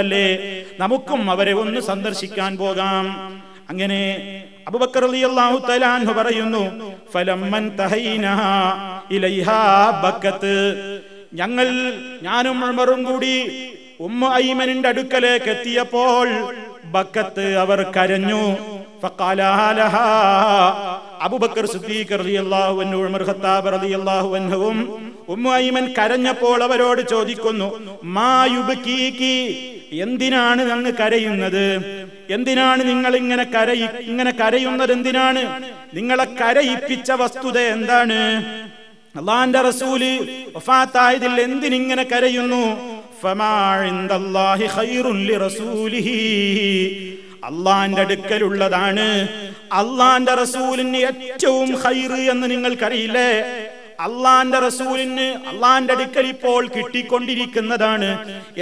അല്ലേ നമുക്കും അവരെ ഒന്ന് സന്ദർശിക്കാൻ പോകാം. അങ്ങനെ അബൂബക്കർ റളിയല്ലാഹു തആല പറയുന്നു ഫലമ്മൻ തഹൈനാ ഇലൈഹാ ബക്കത്ത്. ഞങ്ങൾ ഞാനും ഉമറും കൂടി ഉമ്മ ഐമനിന്റെ അടുക്കലേക്ക് എത്തിയപ്പോൾ ബക്കത്ത് അവർ കരഞ്ഞു. അബുബക്കർ സിദ്ദീഖ് റളിയല്ലാഹു ഉമർ ഖത്താബ് റളിയല്ലാഹു ഉമ്മ ഐമൻ കരഞ്ഞപ്പോൾ അവരോട് ചോദിക്കുന്നു മാ യുബ്കീകി? എന്തിനാണ് അങ്ങ് കരയുന്നത്? എന്തിനാണ് നിങ്ങൾ ഇങ്ങനെ കരയി ഇങ്ങനെ കരയുന്നത് എന്തിനാണ്? നിങ്ങളെ കരയിപ്പിച്ച വസ്തുത എന്താണ്? അള്ളാന്റെ റസൂൽ വഫാത്തായതിൽ എന്തിനിങ്ങനെ കരയുന്നു? അള്ളാന്റെ അടുക്കലുള്ളതാണ്. അള്ളാന്റെ റസൂലിന് ഏറ്റവും ഹൈറ് എന്ന് നിങ്ങൾക്കറിയില്ലേ? അള്ളാന്റെ റസൂലിന് അള്ളാന്റെ അടുക്കൽ ഇപ്പോൾ കിട്ടിക്കൊണ്ടിരിക്കുന്നതാണ്.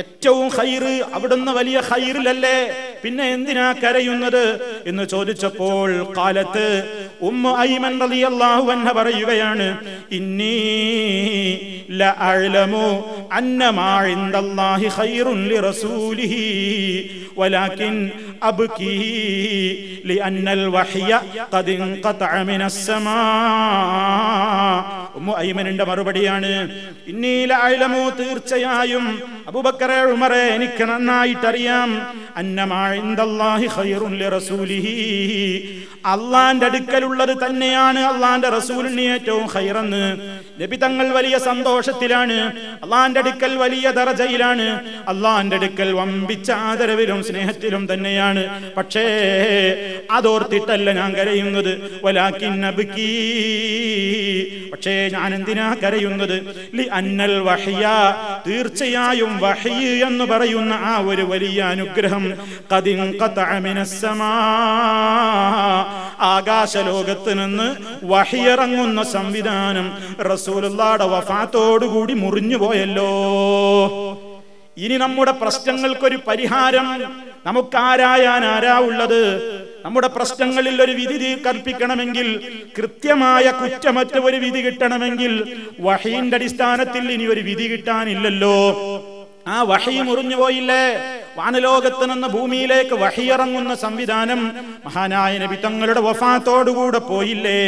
ഏറ്റവും ഹൈറ് അവിടുന്ന് വലിയ ഹൈറിലല്ലേ പിന്നെ എന്തിനാ കരയുന്നത്? എന്ന് ചോദിച്ചപ്പോൾ കാലത്ത് ഉമ്മ ഐമൻ റളിയല്ലാഹു അൻഹ പറയുകയാണ് ഇന്നി ലഅഅലമു അന്ന മാ ഇൻദല്ലാഹി ഖൈറുൻ ലിറസൂലിഹി അബ്കി ഖദ് ഇൻഖതഅ ഉമ്മു ഐമനിന്റെ മറുപടിയാണ്. ഇന്നീല തീർച്ചയായും അബുബക്കറെ ഉമറെ എനിക്ക് നന്നായിട്ടറിയാം. അള്ളാന്റെ അടുക്കലുള്ളത് തന്നെയാണ് അള്ളാന്റെ റസൂലിന് ഏറ്റവും ഖൈറെന്ന്. നബി തങ്ങൾ വലിയ സന്തോഷത്തിലാണ്. അള്ളാന്റെ അടുക്കൽ വലിയ ദറജയിലാണ് അള്ളാന്റെ അടുക്കൽ വമ്പിച്ച ആദരവിലും സ്നേഹത്തിലും തന്നെയാണ്. പക്ഷേ അതോർത്തിട്ടല്ല ഞാൻ കരയുന്നത്. പക്ഷേ ഞാൻ എന്തിനാ കരയുന്നത്? ലി അന്നൽ വഹിയ. തീർച്ചയായും എന്ന് പറയുന്ന ആ ഒരു വലിയ അനുഗ്രഹം. ഖദിൻ ഖതഅ മിനസ് സമാ. ആകാശലോകത്ത് നിന്ന് വഹിയിറങ്ങുന്ന സംവിധാനം. റസൂലുള്ളാടെ വഫാത്തോടുകൂടി മുറിഞ്ഞു പോയല്ലോ. ഇനി നമ്മുടെ പ്രശ്നങ്ങൾക്കൊരു പരിഹാരം നമുക്കാരായാൻ ആരാ ഉള്ളത്? നമ്മുടെ പ്രശ്നങ്ങളിൽ ഒരു വിധി കൽപ്പിക്കണമെങ്കിൽ കൃത്യമായ കുറ്റമറ്റ ഒരു വിധി കിട്ടണമെങ്കിൽ വഹീന്റെ അടിസ്ഥാനത്തിൽ ഇനി ഒരു വിധി കിട്ടാനില്ലല്ലോ. ആ വഹി മുറിഞ്ഞു പോയില്ലേ? വാനലോകത്ത് നിന്ന് ഭൂമിയിലേക്ക് വഹിയിറങ്ങുന്ന സംവിധാനം മഹാനായ നബി തങ്ങളുടെ വഫാത്തോടുകൂടെ പോയില്ലേ?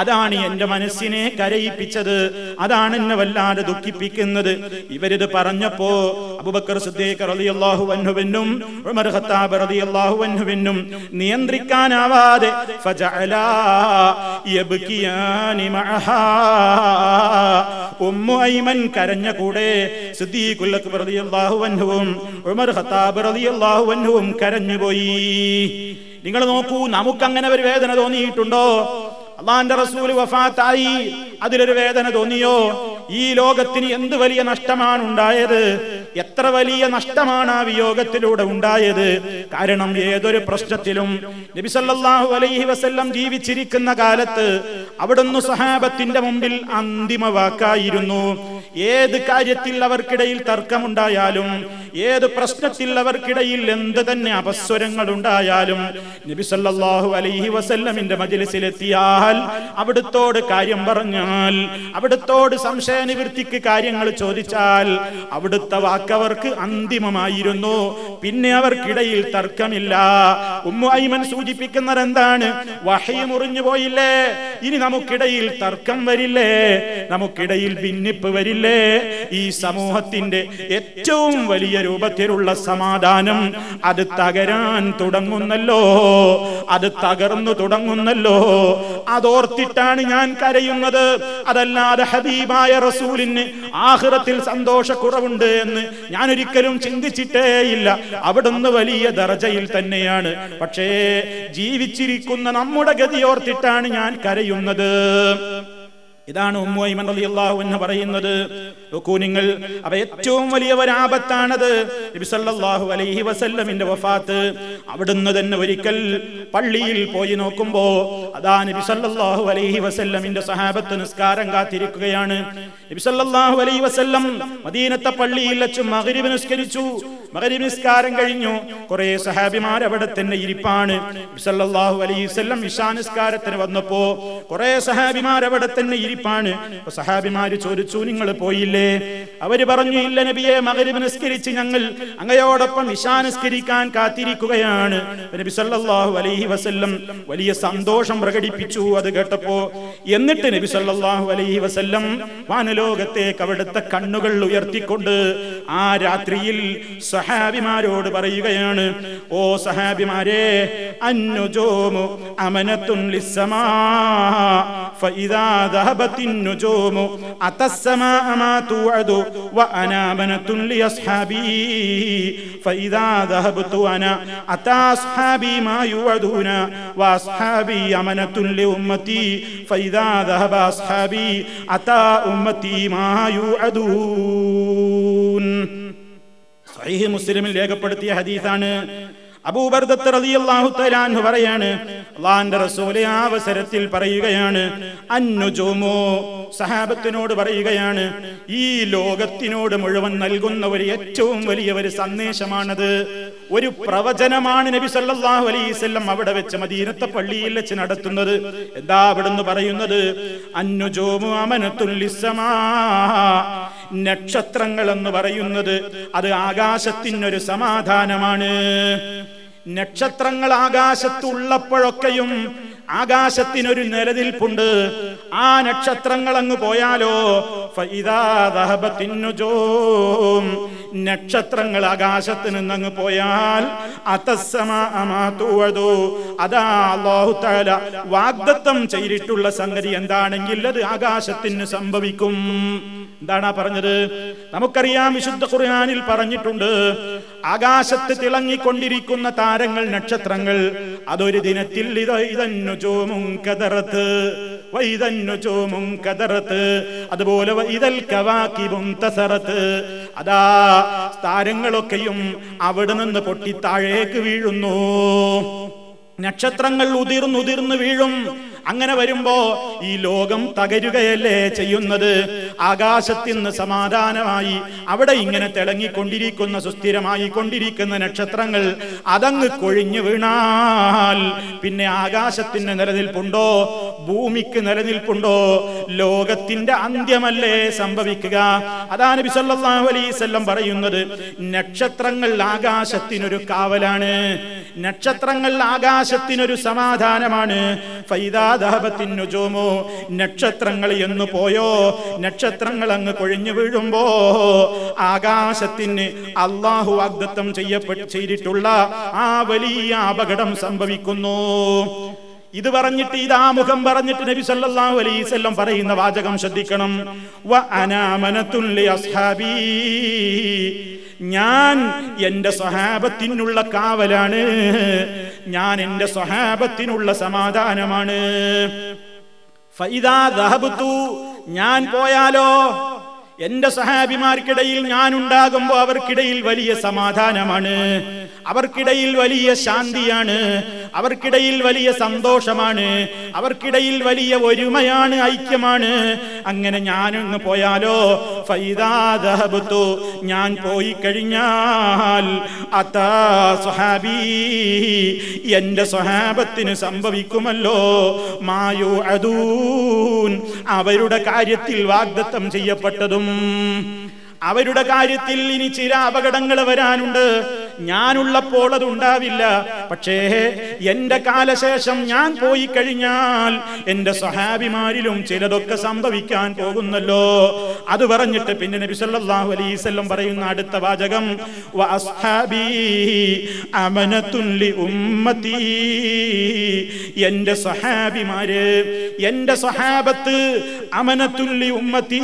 അതാണ് എന്റെ മനസ്സിനെ കരയിപ്പിച്ചത്. അതാണ് എന്നെ വല്ലാതെ ദുഃഖിപ്പിക്കുന്നത്. ഇവരിത് പറഞ്ഞപ്പോ അബൂബക്കർ സിദ്ദീഖ് റളിയല്ലാഹു അൻഹുവിനും ഉമർ ഖത്താബ് റളിയല്ലാഹു അൻഹുവിനും നിയന്ത്രിക്കാനാവാതെ ഫജഅലാ യബ്കിയാനി മഅഹാ ഉമ്മു ഐമൻ കരഞ്ഞ കൂടെ സിദ്ദീഖുൽ അക്ബർ റളിയല്ലാഹു അൻഹുവും ഉമർ ഖത്താബ് റളിയല്ലാഹു അൻഹുവും കരഞ്ഞുപോയി. നിങ്ങൾ നോക്കൂ നമുക്കങ്ങനെ ഒരു വേദന തോന്നിയിട്ടുണ്ടോ? അള്ളാന്റെ റസൂൽ വഫാത്തായി. അതിലൊരു വേദന തോന്നിയോ? ഈ ലോകത്തിന് എന്ത് വലിയ നഷ്ടമാണ് ഉണ്ടായത്? എത്ര വലിയ നഷ്ടമാണ് ആ വിയോഗത്തിലൂടെ ഉണ്ടായത്? കാരണം ഏതൊരു പ്രശ്നത്തിലും നബി സല്ലല്ലാഹു അലൈഹി വസല്ലം ജീവിച്ചിരിക്കുന്ന കാലത്ത് അവിടുന്ന് സഹാബത്തിന്റെ മുമ്പിൽ അന്തിമ വാക്കായിരുന്നു. ഏത് കാര്യത്തിൽ അവർക്കിടയിൽ തർക്കമുണ്ടായാലും ഏത് പ്രശ്നത്തിൽ അവർക്കിടയിൽ എന്ത് തന്നെ അപസ്വരങ്ങൾ ഉണ്ടായാലും നബി സല്ലല്ലാഹു അലൈഹി വസല്ലമിന്റെ മജ്ലിസിലെത്തിയാൽ അവിടുത്തോട് കാര്യം പറഞ്ഞാൽ അവിടുത്തോട് സംശയ നിവൃത്തിക്ക് കാര്യങ്ങൾ ചോദിച്ചാൽ അവിടുത്തെ വാക്കവർക്ക് അന്തിമമായിരുന്നു. പിന്നെ അവർക്കിടയിൽ തർക്കമില്ല. ഉമ്മു ഐമൻ സൂചിപ്പിക്കുന്നത് എന്താണ്? വഹയി മുറിഞ്ഞു പോയില്ലേ? ഇനി നമുക്കിടയിൽ തർക്കം വരില്ലേ? നമുക്കിടയിൽ ഭിന്നിപ്പ് വരില്ലേ? ഈ സമൂഹത്തിന്റെ ഏറ്റവും വലിയ രൂപത്തിലുള്ള സമാധാനം അത് തകരാൻ തുടങ്ങുന്നല്ലോ. അത് തകർന്നു തുടങ്ങുന്നല്ലോ. അതോർത്തിട്ടാണ് ഞാൻ കരയുന്നത്. അതല്ലാതെ ഹബീബായ റസൂലിന് ആഹ്റത്തിൽ സന്തോഷക്കുറവുണ്ട് എന്ന് ഞാൻ ഒരിക്കലും ചിന്തിച്ചിട്ടേയില്ല അവിടുന്ന് വലിയ ദർജയിൽ തന്നെയാണ്. പക്ഷേ ജീവിച്ചിരിക്കുന്ന നമ്മുടെ ഗതി ഓർത്തിട്ടാണ് ഞാൻ കരയുന്നത്. ഇതാണ് ഉമ്മൈമൻ റളിയല്ലാഹു എന്ന് പറയുന്നത്. നോക്കൂ നിങ്ങൾ. അവ ഏറ്റവും വലിയ ഒരാപത്താണത്. നബി സല്ലല്ലാഹു അലൈഹി വസല്ലമിന്റെ വഫാത്ത്. അവിടുന്ന് തന്നെ ഒരിക്കൽ പള്ളിയിൽ പോയി നോക്കുമ്പോ അതാ നബി സല്ലല്ലാഹു അലൈഹി വസല്ലമിന്റെ സഹാബത്ത് നിസ്കാരം കാത്തിരിക്കുകയാണ്. നബി സല്ലല്ലാഹു അലൈഹി വസല്ലം മദീനത്തെ പള്ളിയിൽ വെച്ച് മഗ്രിബ് നിസ്കരിച്ചു. മഗ്രിബ് നിസ്കാരം കഴിഞ്ഞു. കുറെ സഹാബിമാർ അവിടെ തന്നെ ഇരിപ്പാണ്. നബി സല്ലല്ലാഹു അലൈഹി വസല്ലം ഇശാ നിസ്കാരത്തിന് വന്നപ്പോ കുറെ സഹാബിമാർ അവിടെ തന്നെ ഇരിപ്പാണ്. സഹാബിമാര് ചോദിച്ചു നിങ്ങൾ പോയില്ലേ? പിന്നീട് അവർ പറഞ്ഞു ഇല്ല നബിയെ മകരി നിസ്കരിച്ച് ഞങ്ങൾ അങ്ങയോടൊപ്പം ഇഷാ നിസ്കരിക്കാൻ കാത്തിരിക്കുകയാണ്. നബി സല്ലല്ലാഹു അലൈഹി വസല്ലം വലിയ സന്തോഷം പ്രകടിപ്പിച്ചു അത് കേട്ടപ്പോ. എന്നിട്ട് നബി സല്ലല്ലാഹു അലൈഹി വസല്ലം വാനലോകത്തേക്ക് അവിടുത്തെ കണ്ണുകൾ ഉയർത്തിക്കൊണ്ട് ആ രാത്രിയിൽ സഹാബിമാരോട് പറയുകയാണ് ഓ സഹാബിമാരെ അന്നുജോമു അമനത്തുൻ توعد وأنا أمنة لأصحابي فإذا ذهبت أنا أتى أصحابي ما يوعدون وأصحابي أمنة لأمتي فإذا ذهب أصحابي أتى أمتي ما يوعدون സഹീഹ് മുസ്ലിമിൽ രേഖപ്പെടുത്തിയ ഹദീസാണ് റളിയല്ലാഹു അവസരത്തിൽ പറയുകയാണ് അന്നുജോമോ സഹാബത്തിനോട് പറയുകയാണ് ഈ ലോകത്തിനോട് മുഴുവൻ നൽകുന്ന ഒരു ഏറ്റവും വലിയ ഒരു സന്ദേശമാണത്. ഒരു പ്രവചനമാണ് നബി സല്ലല്ലാഹു അലൈഹി വസല്ലം അവിടെ വെച്ച് മദീനത്തെ പള്ളിയിൽ വെച്ച് നടത്തുന്നത്. എന്താ അവിടുന്ന് പറയുന്നത്? അന്നുജോമോ അമനത്തുൽ ലിസ്സമാ. നക്ഷത്രങ്ങൾ എന്ന് പറയുന്നത് അത് ആകാശത്തിനൊരു സമാധാനമാണ്. നക്ഷത്രങ്ങൾ ആകാശത്തുള്ളപ്പോഴൊക്കെയും ആകാശത്തിനൊരു നിലനിൽപ്പുണ്ട്. ആ നക്ഷത്രങ്ങൾ അങ്ങ് പോയാലോ നക്ഷത്രങ്ങൾ ആകാശത്ത് നിന്നങ്ങ് പോയാൽ. അതാ വാഗ്ദത്തം ചെയ്തിട്ടുള്ള സംഗതി എന്താണെങ്കിൽ അത് ആകാശത്തിന് സംഭവിക്കും. എന്താണ് പറഞ്ഞത്? നമുക്കറിയാം വിശുദ്ധ ഖുർആനിൽ പറഞ്ഞിട്ടുണ്ട് ആകാശത്ത് തിളങ്ങിക്കൊണ്ടിരിക്കുന്ന താരങ്ങൾ നക്ഷത്രങ്ങൾ. അതൊരു ദിനത്തിൽ ഇത് ഇതന്നുചോമും കതറത്ത്. വൈതന്നുചോമും കതറത്ത്. അതുപോലെ വൈതൽ കവാക്കിബും തസറത്ത്. അതാ താരങ്ങളൊക്കെയും അവിടെ നിന്ന് പൊട്ടി താഴേക്ക് വീഴുന്നു. നക്ഷത്രങ്ങൾ ഉതിർന്നുതിർന്ന് വീഴും. അങ്ങനെ വരുമ്പോ ഈ ലോകം തകരുകയല്ലേ ചെയ്യുന്നത്? ആകാശത്തിൽ നിന്ന് സമാധാനമായി അവിടെ ഇങ്ങനെ തിളങ്ങിക്കൊണ്ടിരിക്കുന്ന സുസ്ഥിരമായി കൊണ്ടിരിക്കുന്ന നക്ഷത്രങ്ങൾ അതങ്ങ് കൊഴിഞ്ഞു വീണാൽ പിന്നെ ആകാശത്തിന് നിലനിൽപ്പുണ്ടോ? ഭൂമിക്ക് നിലനിൽപ്പുണ്ടോ? ലോകത്തിന്റെ അന്ത്യമല്ലേ സംഭവിക്കുക? അതാണ് അലൈഹി വസല്ലം പറയുന്നത് നക്ഷത്രങ്ങൾ ആകാശത്തിനൊരു കാവലാണ് നക്ഷത്രങ്ങൾ ആകാശത്തിനൊരു സമാധാനമാണ്. ഫൈദാ ദഹബത്തിൻ നുജൂമു നക്ഷത്രങ്ങൾ എന്ന് പോയോ? നക്ഷത്രങ്ങൾ അങ്ങ് കൊഴിഞ്ഞു വീഴുമ്പോ ആകാശത്തിന് അള്ളാഹു വാഗ്ദത്തം ചെയ്യപ്പെട്ട് ചെയ്തിട്ടുള്ള ആ വലിയ അപകടം സംഭവിക്കുന്നു. ഇത് പറഞ്ഞിട്ട് ഇതാ മുഖം പറഞ്ഞിട്ട് നബി സല്ലല്ലാഹു അലൈഹി വസല്ലം പറയുന്ന വാചകം ശ്രദ്ധിക്കണം. വ അനാമനത്തുൽ ലി അസ്ഹാബീ. ഞാൻ എന്റെ സ്വഹാബത്തിനുള്ള കാവലാണ്. ഞാൻ എന്റെ സ്വഹാബത്തിനുള്ള സമാധാനമാണ്. ഫൈദാ ദഹബത്തു ഞാൻ പോയാലോ? എന്റെ സഹാബിമാർക്കിടയിൽ ഞാൻ ഉണ്ടാകുമ്പോ അവർക്കിടയിൽ വലിയ സമാധാനമാണ്. അവർക്കിടയിൽ വലിയ ശാന്തിയാണ്. അവർക്കിടയിൽ വലിയ സന്തോഷമാണ്. അവർക്കിടയിൽ വലിയ ഒരുമയാണ് ഐക്യമാണ്. അങ്ങനെ ഞാനൊന്ന് പോയാലോ? ഫൈദാ ദഹബത്തു. ഞാൻ പോയി കഴിഞ്ഞാൽ അതാ സ്വഹാബി. എന്റെ സ്വഹാബത്തിന് സംഭവിക്കുമല്ലോ. മായു അതൂൻ അവരുടെ കാര്യത്തിൽ വാഗ്ദത്തം ചെയ്യപ്പെട്ടതും അവരുടെ കാര്യത്തിൽ ഇനി ചില അപകടങ്ങൾ വരാനുണ്ട്. ഞാനുള്ളപ്പോൾ അത് ഉണ്ടാവില്ല പക്ഷേ എന്റെ കാലശേഷം ഞാൻ പോയി കഴിഞ്ഞാൽ എന്റെ സഹാബിമാരിലും ചിലതൊക്കെ സംഭവിക്കാൻ പോകുന്നല്ലോ. അത് പറഞ്ഞിട്ട് പിന്നെ നബി സല്ലല്ലാഹു പറയുന്ന അടുത്ത വാചകം ലി ഉമ്മതി എന്റെ സഹാബിമാര് എന്റെ സഹാബത്ത് അമനത്തുൻ ലി ഉമ്മത്തി.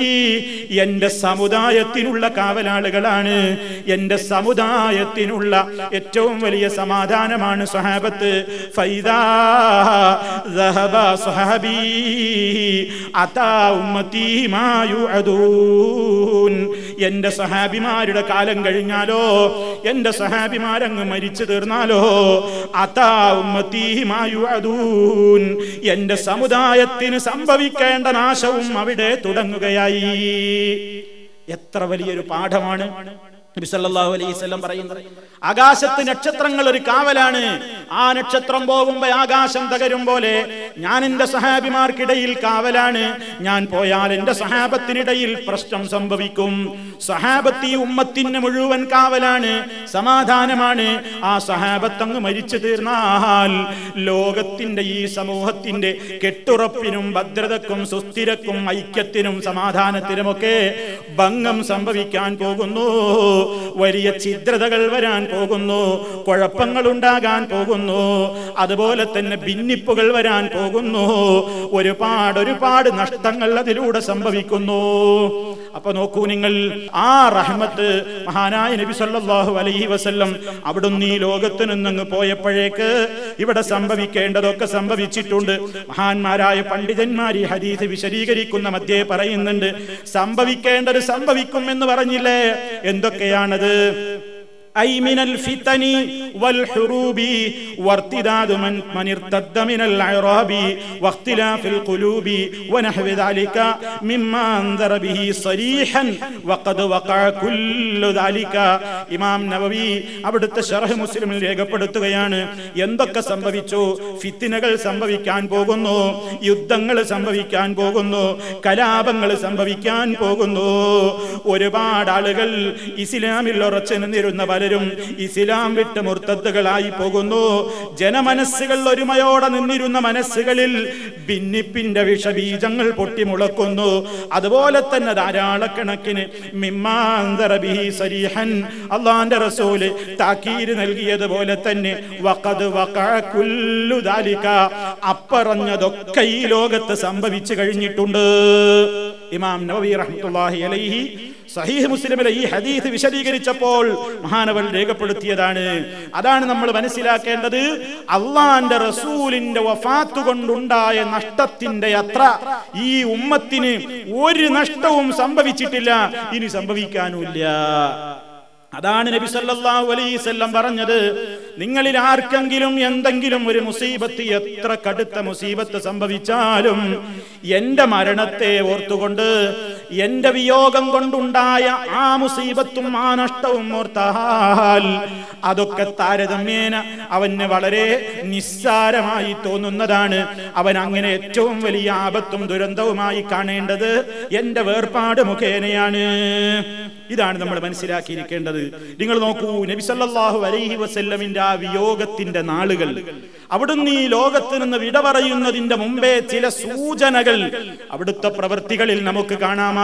എന്റെ സമുദായത്തിനുള്ള കാവലാളുകളാണ് എന്റെ സമുദായത്തിനുള്ള ഉള്ള ഏറ്റവും വലിയ സമാധാനമാണ് സ്വഹാബത്ത്. എന്റെ സഹാബിമാരുടെ കാലം കഴിഞ്ഞാലോ എന്റെ സഹാബിമാരങ്ങ് മരിച്ചു തീർന്നാലോ അതാ എന്റെ സമുദായത്തിന് സംഭവിക്കേണ്ട നാശവും അവിടെ തുടങ്ങുകയായി. എത്ര വലിയൊരു പാഠമാണ്. നബി സല്ലല്ലാഹു അലൈഹി വസല്ലം പറയുന്നത്. ആകാശത്ത് നക്ഷത്രങ്ങൾ ഒരു കാവലാണ്. ആ നക്ഷത്രം പോകുമ്പോ ആകാശം തകരും പോലെ ഞാൻ എന്റെ സഹാബിമാർക്കിടയിൽ കാവലാണ്. ഞാൻ പോയാൽ എന്റെ സഹാബത്തിനിടയിൽ പ്രശ്നം സംഭവിക്കും. സഹാബത്തി ഉമ്മത്തിന് മുഴുവൻ കാവലാണ് സമാധാനമാണ്. ആ സഹാബത്തങ്ങ് മരിച്ചു തീർന്നാൽ ലോകത്തിന്റെ ഈ സമൂഹത്തിന്റെ കെട്ടുറപ്പിനും ഭദ്രതക്കും സുസ്ഥിരക്കും ഐക്യത്തിനും സമാധാനത്തിനുമൊക്കെ ഭംഗം സംഭവിക്കാൻ പോകുന്നു. വലിയ ഛിദ്രതകൾ വരാൻ പോകുന്നു കുഴപ്പങ്ങൾ ഉണ്ടാകാൻ പോകുന്നു അതുപോലെ തന്നെ ഭിന്നിപ്പുകൾ വരാൻ പോകുന്നു ഒരുപാട് ഒരുപാട് നഷ്ടങ്ങൾ അതിലൂടെ സംഭവിക്കുന്നു. അപ്പൊ നോക്കൂ നിങ്ങൾ ആ റഹ്മത്ത് മഹാനായ നബി സല്ലാഹു അലൈഹി വസല്ലം അവിടുന്ന് ഈ ലോകത്ത് നിന്നങ്ങ് പോയപ്പോഴേക്ക് ഇവിടെ സംഭവിക്കേണ്ടതൊക്കെ സംഭവിച്ചിട്ടുണ്ട്. മഹാന്മാരായ പണ്ഡിതന്മാർ ഈ ഹദീസ് വിശദീകരിക്കുന്ന മധ്യേ പറയുന്നുണ്ട് സംഭവിക്കേണ്ടത് സംഭവിക്കും എന്ന് പറഞ്ഞില്ലേ? എന്തൊക്കെയാണത്? أي من الفتن والحروب وارتداد من, من ارتد من العراب واختلاف القلوب ونحو ذلك مما أنذر به صريحا وقد وقع كل ذلك ഇമാം നവവി അവിടുത്തെ ഷറഹ് മുസ്ലിമിൽ രേഖപ്പെടുത്തുകയാണ് എന്തൊക്കെ സംഭവിച്ചു ഫിത്തിനകൾ സംഭവിക്കാൻ പോകുന്നു യുദ്ധങ്ങൾ സംഭവിക്കാൻ പോകുന്നു കലാപങ്ങൾ സംഭവിക്കാൻ പോകുന്നു ഒരുപാട് ആളുകൾ ഇസ്ലാമിൽ ഉറച്ചു നിന്നിരുന്ന പലരും ഇസ്ലാം വിട്ട് മുർത്തദ്ദുകളായി പോകുന്നു. ജനമനസ്സുകൾ ഒരുമയോടെ നിന്നിരുന്ന മനസ്സുകളിൽ ഭിന്നിപ്പിന്റെ വിഷബീജങ്ങൾ പൊട്ടിമുളക്കുന്നു. അതുപോലെ തന്നെ ധാരാളക്കണക്കിന് അള്ളാന്റെ റസൂൽ താക്കീര് നൽകിയതുപോലെ തന്നെ അപ്പറഞ്ഞതൊക്കെ ഈ ലോകത്ത് സംഭവിച്ചു കഴിഞ്ഞിട്ടുണ്ട്. ഇമാം നബി റഹ്മത്തുള്ളാഹി അലൈഹി സഹീഹ് മുസ്ലിമിലെ ഈ ഹദീസ് വിശദീകരിച്ചപ്പോൾ മഹാനവൻ രേഖപ്പെടുത്തിയതാണ്. അതാണ് നമ്മൾ മനസ്സിലാക്കേണ്ടത്. അള്ളാന്റെ റസൂലിന്റെ വഫാത്ത് കൊണ്ടുണ്ടായ നഷ്ടത്തിന്റെ അത്ര ഈ ഉമ്മത്തിന് ഒരു നഷ്ടവും സംഭവിച്ചിട്ടില്ല. ഇനി സംഭവിക്കാനുമില്ല. അതാണ് നബി സല്ലല്ലാഹു അലൈഹി വസല്ലം പറഞ്ഞത്. നിങ്ങളിൽ ആർക്കെങ്കിലും എന്തെങ്കിലും ഒരു മുസീബത്ത് എത്ര കടുത്ത മുസീബത്ത് സംഭവിച്ചാലും എന്റെ മരണത്തെ ഓർത്തുകൊണ്ട് എന്റെ വിയോഗം കൊണ്ടുണ്ടായ ആ മുസീബത്തും ആ നഷ്ടവും ഓർത്താൽ അതൊക്കെ താരതമ്യേന അവന് വളരെ നിസ്സാരമായി തോന്നുന്നതാണ്. അവൻ അങ്ങനെ ഏറ്റവും വലിയ ആപത്തും ദുരന്തവുമായി കാണേണ്ടത് എന്റെ വേർപാട് മുഖേനയാണ്. ഇതാണ് നമ്മൾ മനസ്സിലാക്കിയിരിക്കേണ്ടത്. നിങ്ങൾ നോക്കൂ നബി സല്ലല്ലാഹു അലൈഹി വസല്ലമിന്റെ ആ വിയോഗത്തിന്റെ നാളുകൾ. അവിടുന്ന് ഈ ലോകത്ത് നിന്ന് വിട പറയുന്നതിന്റെ മുമ്പേ ചില സൂചനകൾ അവിടുത്തെ പ്രവൃത്തികളിൽ നമുക്ക് കാണാമായിരുന്നു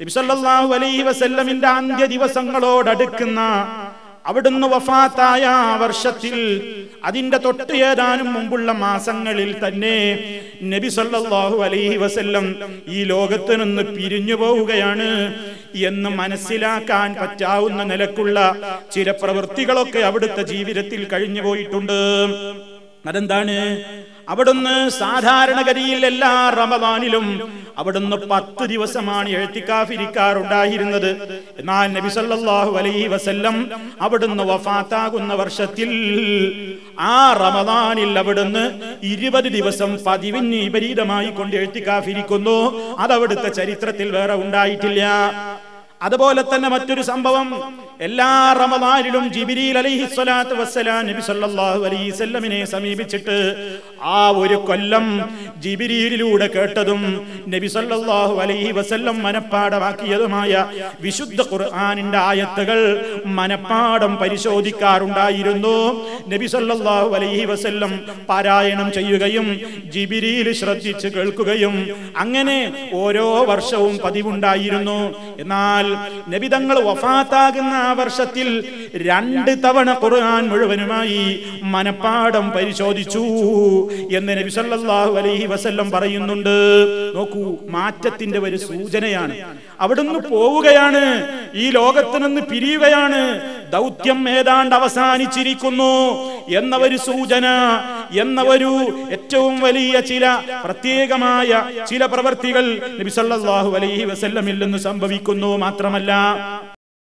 നബി സല്ലല്ലാഹു അലൈഹി വസല്ലമിന്റെ അന്ത്യ ദിവസങ്ങളോടടുക്കുന്ന അവിടുന്ന് വഫാത്തായ വർഷത്തിൽ അതിന്റെ തൊട്ട് ഏതാനും മുമ്പുള്ള മാസങ്ങളിൽ തന്നെ നബി സല്ലല്ലാഹു അലൈഹി വസല്ലം ഈ ലോകത്ത് നിന്ന് പിരിഞ്ഞു പോവുകയാണ് എന്ന് മനസ്സിലാക്കാൻ പറ്റാവുന്ന നിലക്കുള്ള ചില പ്രവൃത്തികളൊക്കെ അവിടുത്തെ ജീവിതത്തിൽ കഴിഞ്ഞു പോയിട്ടുണ്ട്. അതെന്താണ്? അവിടുന്ന് സാധാരണഗതിയിൽ എല്ലാ റമദാനിലും അവിടുന്ന് പത്ത് ദിവസമാണ് എഴുത്തിക്കാഫിരിക്കാറുണ്ടായിരുന്നത് എന്നാൽ നബി സല്ലല്ലാഹു അലൈഹി വസല്ലം അവിടുന്ന് വഫാത്താകുന്ന വർഷത്തിൽ ആ റമദാനിൽ അവിടുന്ന് ഇരുപത് ദിവസം പതിവിന് വിപരീതമായി കൊണ്ട് എഴുത്തിക്കാഫിരിക്കുന്നു അതവിടുത്തെ ചരിത്രത്തിൽ വേറെ ഉണ്ടായിട്ടില്ല. അതുപോലെ തന്നെ മറ്റൊരു സംഭവം. എല്ലാ റമദാനിലും ജിബിരിൽ അലൈഹി സ്വലാത്തു വസ്സലാം നബി സല്ലല്ലാഹു അലൈഹി വസല്ലമിനെ സമീപിച്ചിട്ട് ആ ഒരു കൊല്ലം ജിബിരിയിലൂടെ കേട്ടതും നബി സല്ലല്ലാഹു അലൈഹി വസല്ലം മനപ്പാടമാക്കിയതുമായ വിശുദ്ധ ഖുർആനിന്റെ ആയത്തുകൾ മനപ്പാടം പരിശോധിക്കാറുണ്ടായിരുന്നു. നബി സല്ലല്ലാഹു അലൈഹി വസല്ലം പാരായണം ചെയ്യുകയും ജിബിരിയിൽ ശ്രദ്ധിച്ച് കേൾക്കുകയും അങ്ങനെ ഓരോ വർഷവും പതിവുണ്ടായിരുന്നു. എന്നാൽ നബി തങ്ങൾ വഫാത്താകുന്ന വർഷത്തിൽ രണ്ട് തവണ ഖുർആൻ മുഴുവനുമായി മനപ്പാടം പരിശോധിച്ചു എന്ന് നബി സല്ലല്ലാഹു അലൈഹി വസല്ലം പറയുന്നുണ്ട്. നോക്കൂ മാറ്റത്തിന്റെ ഒരു സൂചനയാണ്. അവിടുന്ന് പോവുകയാണ് ഈ ലോകത്ത് നിന്ന് പിരിയുകയാണ്. ദൗത്യം ഏതാണ്ട് അവസാനിച്ചിരിക്കുന്നു എന്ന ഒരു സൂചന എന്ന ഒരു ഏറ്റവും വലിയ ചില പ്രത്യേകമായ ചില പ്രവൃത്തികൾ നബി സല്ലല്ലാഹു അലൈഹി വസല്ലമിൽ സംഭവിക്കുന്നു. മാത്രമല്ല